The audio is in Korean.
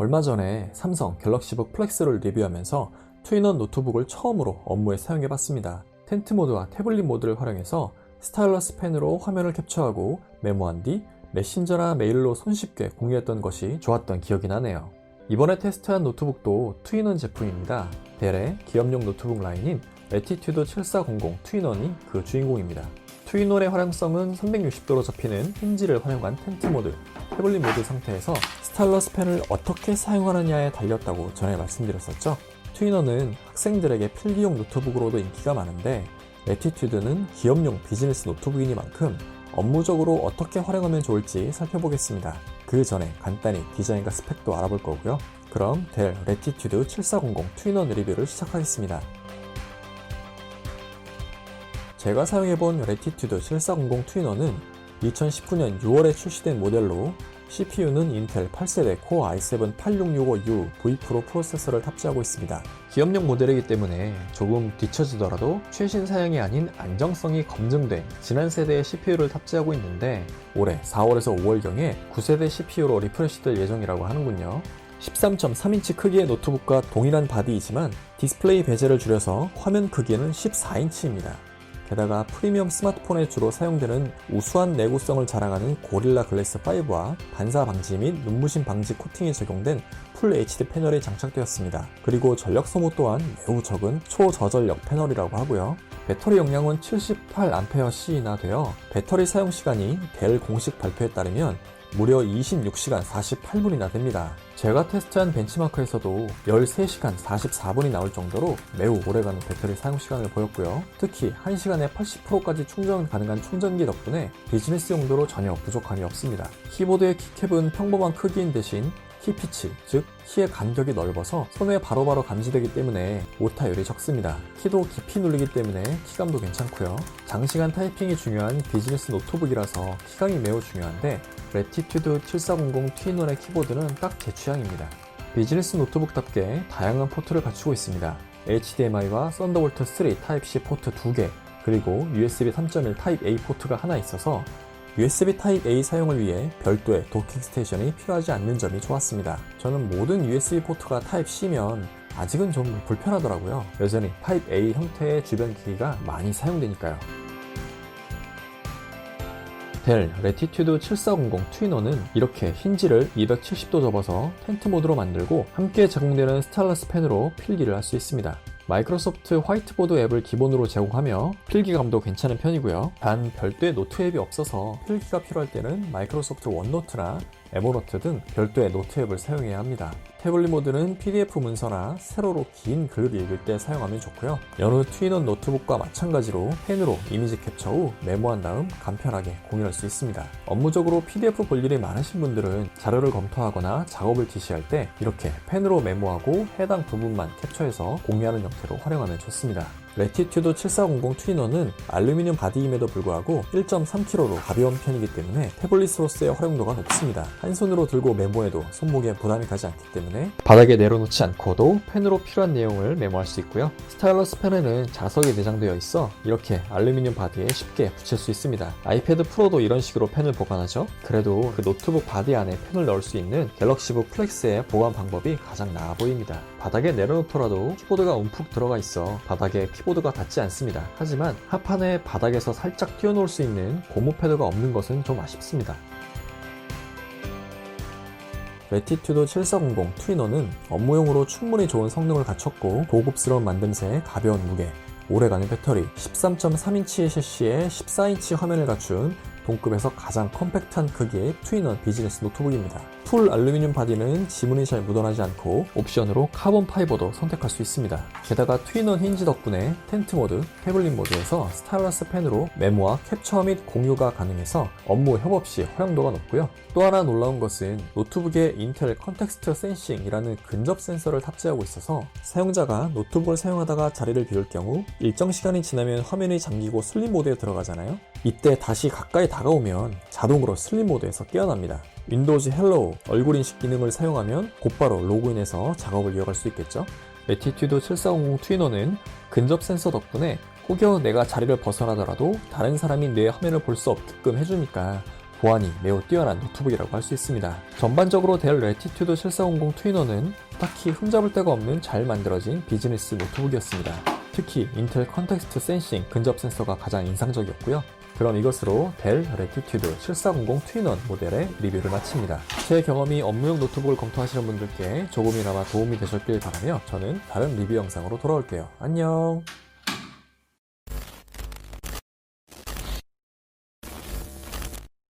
얼마 전에 삼성 갤럭시북 플렉스를 리뷰하면서 투인원 노트북을 처음으로 업무에 사용해봤습니다. 텐트 모드와 태블릿 모드를 활용해서 스타일러스 펜으로 화면을 캡처하고 메모한 뒤 메신저나 메일로 손쉽게 공유했던 것이 좋았던 기억이 나네요. 이번에 테스트한 노트북도 투인원 제품입니다. 델의 기업용 노트북 라인인 레티튜드 7400 투인원이 그 주인공입니다. 투인원의 활용성은 360도로 접히는 힌지를 활용한 텐트 모드, 태블릿 모드 상태에서 스타일러스 펜을 어떻게 사용하느냐에 달렸다고 전에 말씀드렸었죠. 트위너는 학생들에게 필기용 노트북으로도 인기가 많은데 레티튜드는 기업용 비즈니스 노트북이니만큼 업무적으로 어떻게 활용하면 좋을지 살펴보겠습니다. 그 전에 간단히 디자인과 스펙도 알아볼 거고요. 그럼 델 레티튜드 7400 트위너 리뷰를 시작하겠습니다. 제가 사용해본 레티튜드 7400 트위너는 2019년 6월에 출시된 모델로 CPU는 인텔 8세대 코어 i7 8665U V 프로 프로세서를 탑재하고 있습니다. 기업용 모델이기 때문에 조금 뒤처지더라도 최신 사양이 아닌 안정성이 검증된 지난 세대의 CPU를 탑재하고 있는데 올해 4월에서 5월경에 9세대 CPU로 리프레시될 예정이라고 하는군요. 13.3인치 크기의 노트북과 동일한 바디이지만 디스플레이 베젤을 줄여서 화면 크기는 14인치입니다. 게다가 프리미엄 스마트폰에 주로 사용되는 우수한 내구성을 자랑하는 고릴라 글래스 5와 반사 방지 및 눈부심 방지 코팅이 적용된 풀 HD 패널이 장착되었습니다. 그리고 전력 소모 또한 매우 적은 초저전력 패널이라고 하고요. 배터리 용량은 78Ah나 되어 배터리 사용 시간이 델 공식 발표에 따르면 무려 26시간 48분이나 됩니다. 제가 테스트한 벤치마크에서도 13시간 44분이 나올 정도로 매우 오래가는 배터리 사용 시간을 보였고요. 특히 1시간에 80%까지 충전 가능한 충전기 덕분에 비즈니스 용도로 전혀 부족함이 없습니다. 키보드의 키캡은 평범한 크기인 대신 키 피치, 즉 키의 간격이 넓어서 손에 바로바로 감지되기 때문에 오타율이 적습니다. 키도 깊이 눌리기 때문에 키감도 괜찮고요. 장시간 타이핑이 중요한 비즈니스 노트북이라서 키감이 매우 중요한데 레티튜드 7400 트윈원의 키보드는 딱 제 취향입니다. 비즈니스 노트북답게 다양한 포트를 갖추고 있습니다. HDMI와 썬더볼트 3 타입C 포트 2개, 그리고 USB 3.1 타입 A 포트가 하나 있어서 USB 타입 A 사용을 위해 별도의 도킹 스테이션이 필요하지 않는 점이 좋았습니다. 저는 모든 USB 포트가 타입 C면 아직은 좀 불편하더라고요. 여전히 타입 A 형태의 주변 기기가 많이 사용되니까요. 델 레티튜드 7400 트위너는 이렇게 힌지를 270도 접어서 텐트 모드로 만들고 함께 제공되는 스타일러스 펜으로 필기를 할 수 있습니다. 마이크로소프트 화이트보드 앱을 기본으로 제공하며 필기감도 괜찮은 편이고요. 단 별도의 노트 앱이 없어서 필기가 필요할 때는 마이크로소프트 원노트나 에모노트 등 별도의 노트 앱을 사용해야 합니다. 태블릿 모드는 PDF 문서나 세로로 긴 글을 읽을 때 사용하면 좋고요. 여느 트윈원 노트북과 마찬가지로 펜으로 이미지 캡처 후 메모한 다음 간편하게 공유할 수 있습니다. 업무적으로 PDF 볼 일이 많으신 분들은 자료를 검토하거나 작업을 지시할 때 이렇게 펜으로 메모하고 해당 부분만 캡처해서 공유하는 형태로 활용하면 좋습니다. 레티튜드 7400 트위너는 알루미늄 바디임에도 불구하고 1.3kg로 가벼운 편이기 때문에 태블릿으로서의 활용도가 높습니다. 한 손으로 들고 메모해도 손목에 부담이 가지 않기 때문에 바닥에 내려놓지 않고도 펜으로 필요한 내용을 메모할 수 있고요. 스타일러스 펜에는 자석이 내장되어 있어 이렇게 알루미늄 바디에 쉽게 붙일 수 있습니다. 아이패드 프로도 이런 식으로 펜을 보관하죠. 그래도 그 노트북 바디 안에 펜을 넣을 수 있는 갤럭시북 플렉스의 보관 방법이 가장 나아 보입니다. 바닥에 내려놓더라도 키보드가 움푹 들어가 있어 바닥에 키보드가 닿지 않습니다. 하지만 하판에 바닥에서 살짝 띄워놓을 수 있는 고무 패드가 없는 것은 좀 아쉽습니다. 레티튜드 7400 트위너는 업무용으로 충분히 좋은 성능을 갖췄고 고급스러운 만듦새, 가벼운 무게, 오래가는 배터리, 13.3인치 셰시에 14인치 화면을 갖춘 동급에서 가장 컴팩트한 크기의 트윈원 비즈니스 노트북입니다. 풀 알루미늄 바디는 지문이 잘 묻어나지 않고 옵션으로 카본 파이버도 선택할 수 있습니다. 게다가 트윈원 힌지 덕분에 텐트 모드, 태블릿 모드에서 스타일러스 펜으로 메모와 캡처 및 공유가 가능해서 업무 협업 시 활용도가 높고요. 또 하나 놀라운 것은 노트북에 인텔 컨텍스트 센싱이라는 근접 센서를 탑재하고 있어서 사용자가 노트북을 사용하다가 자리를 비울 경우 일정 시간이 지나면 화면이 잠기고 슬립 모드에 들어가잖아요. 이때 다시 가까이 다가오면 자동으로 슬립 모드에서 깨어납니다. 윈도우즈 헬로우 얼굴 인식 기능을 사용하면 곧바로 로그인해서 작업을 이어갈 수 있겠죠. 레티튜드 7400 트위너는 근접 센서 덕분에 혹여 내가 자리를 벗어나더라도 다른 사람이 내 화면을 볼 수 없게끔 해주니까 보안이 매우 뛰어난 노트북이라고 할 수 있습니다. 전반적으로 델 레티튜드 7400 트위너는 딱히 흠잡을 데가 없는 잘 만들어진 비즈니스 노트북이었습니다. 특히 인텔 컨텍스트 센싱 근접 센서가 가장 인상적이었고요. 그럼 이것으로 델 레티튜드 7400 트윈원 모델의 리뷰를 마칩니다. 제 경험이 업무용 노트북을 검토하시는 분들께 조금이나마 도움이 되셨길 바라며 저는 다른 리뷰 영상으로 돌아올게요. 안녕!